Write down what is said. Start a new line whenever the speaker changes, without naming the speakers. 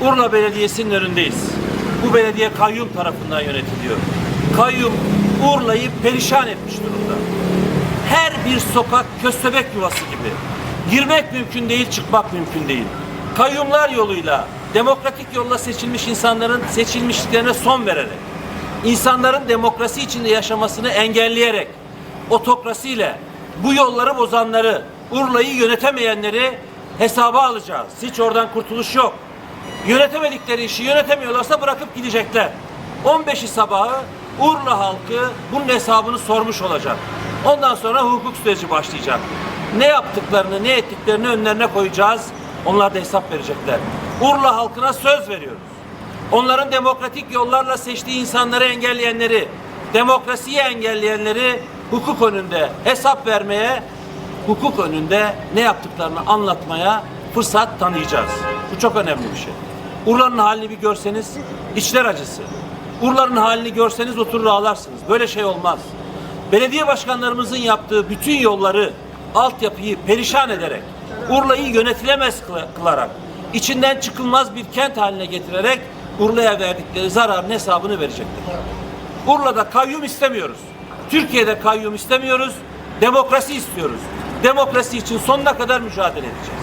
Urla Belediyesi'nin önündeyiz. Bu belediye kayyum tarafından yönetiliyor. Kayyum Urla'yı perişan etmiş durumda. Her bir sokak köstebek yuvası gibi. Girmek mümkün değil, çıkmak mümkün değil. Kayyumlar yoluyla, demokratik yolla seçilmiş insanların seçilmişliklerine son vererek, insanların demokrasi içinde yaşamasını engelleyerek, otokrasiyle bu yolları bozanları, Urla'yı yönetemeyenleri hesaba alacağız. Hiç oradan kurtuluş yok. Yönetemedikleri işi yönetemiyorlarsa bırakıp gidecekler. 15'i sabahı Urla halkı bunun hesabını sormuş olacak. Ondan sonra hukuk süreci başlayacak. Ne yaptıklarını, ne ettiklerini önlerine koyacağız. Onlar da hesap verecekler. Urla halkına söz veriyoruz. Onların demokratik yollarla seçtiği insanları engelleyenleri, demokrasiyi engelleyenleri hukuk önünde hesap vermeye, hukuk önünde ne yaptıklarını anlatmaya fırsat tanıyacağız. Bu çok önemli bir şey. Urla'nın halini bir görseniz içler acısı. Urla'nın halini görseniz oturur ağlarsınız. Böyle şey olmaz. Belediye başkanlarımızın yaptığı bütün yolları, altyapıyı perişan ederek, Urla'yı yönetilemez kıla- kılarak, içinden çıkılmaz bir kent haline getirerek Urla'ya verdikleri zararın hesabını verecekler. Urla'da kayyum istemiyoruz. Türkiye'de kayyum istemiyoruz. Demokrasi istiyoruz. Demokrasi için sonuna kadar mücadele edeceğiz.